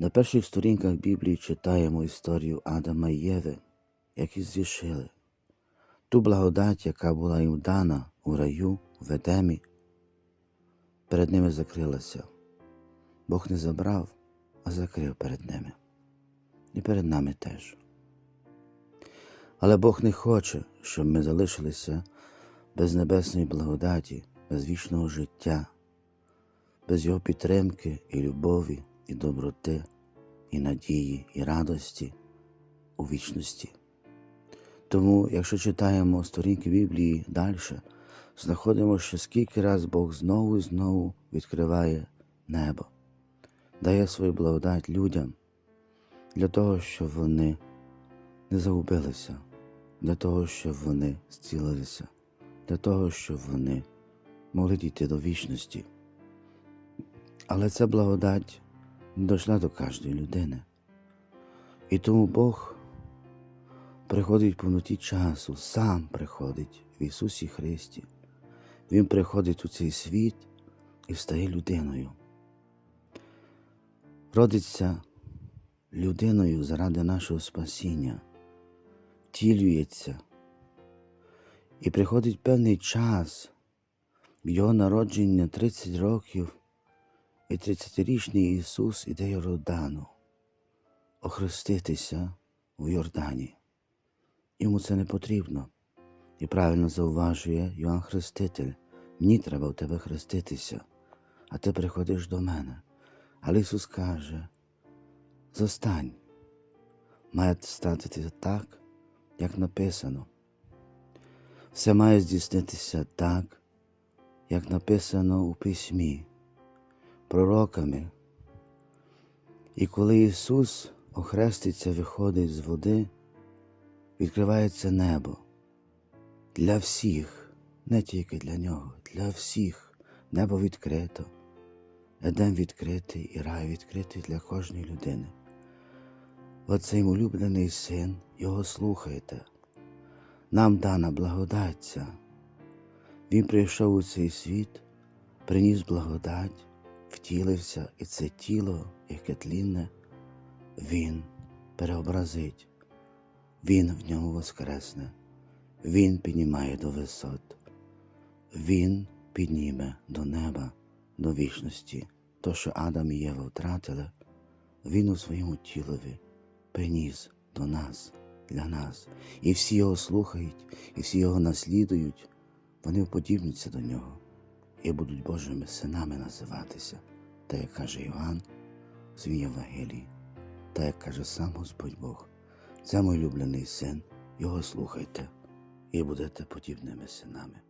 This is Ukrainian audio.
На перших сторінках Біблії читаємо історію Адама і Єви, які зрішили. Ту благодать, яка була їм дана у раю, в Едемі, перед ними закрилася. Бог не забрав, а закрив перед ними. І перед нами теж. Але Бог не хоче, щоб ми залишилися без небесної благодаті, без вічного життя, без Його підтримки і любові, і доброти, і надії, і радості у вічності. Тому, якщо читаємо сторінки Біблії далі, знаходимо, що скільки раз Бог знову і знову відкриває небо, дає свою благодать людям для того, щоб вони не загубилися, для того, щоб вони зцілилися, для того, щоб вони могли дійти до вічності. Але ця благодать дійшла до кожної людини. І тому Бог приходить в повноті часу, сам приходить в Ісусі Христі. Він приходить у цей світ і стає людиною. Родиться людиною заради нашого спасіння, втілюється. І приходить певний час його народження 30 років, і 30-річний Ісус іде Йордану охреститися в Йордані. Йому це не потрібно. І правильно зауважує Йоанн Хреститель. Мені треба в тебе хреститися, а ти приходиш до мене. Але Ісус каже: Зостань, має статися так, як написано. Все має здійснитися так, як написано у письмі, пророками. І коли Ісус охреститься, виходить з води, відкривається небо для всіх, не тільки для нього, для всіх небо відкрито, Едем відкритий і рай відкритий для кожної людини. Оцей улюблений син, його слухайте. Нам дана благодать. Він прийшов у цей світ, приніс благодать, втілився, і це тіло, яке тлінне, Він переобразить, Він в ньому воскресне, Він піднімає до висот, Він підніме до неба, до вічності. То, що Адам і Єва втратили, Він у своєму тілові приніс до нас, для нас. І всі його слухають, і всі його наслідують, вони вподібняться до нього і будуть Божими синами називатися, та як каже Йоанн в свій Євангелії, та як каже сам Господь Бог. Це мій улюблений син, його слухайте, і будете подібними синами.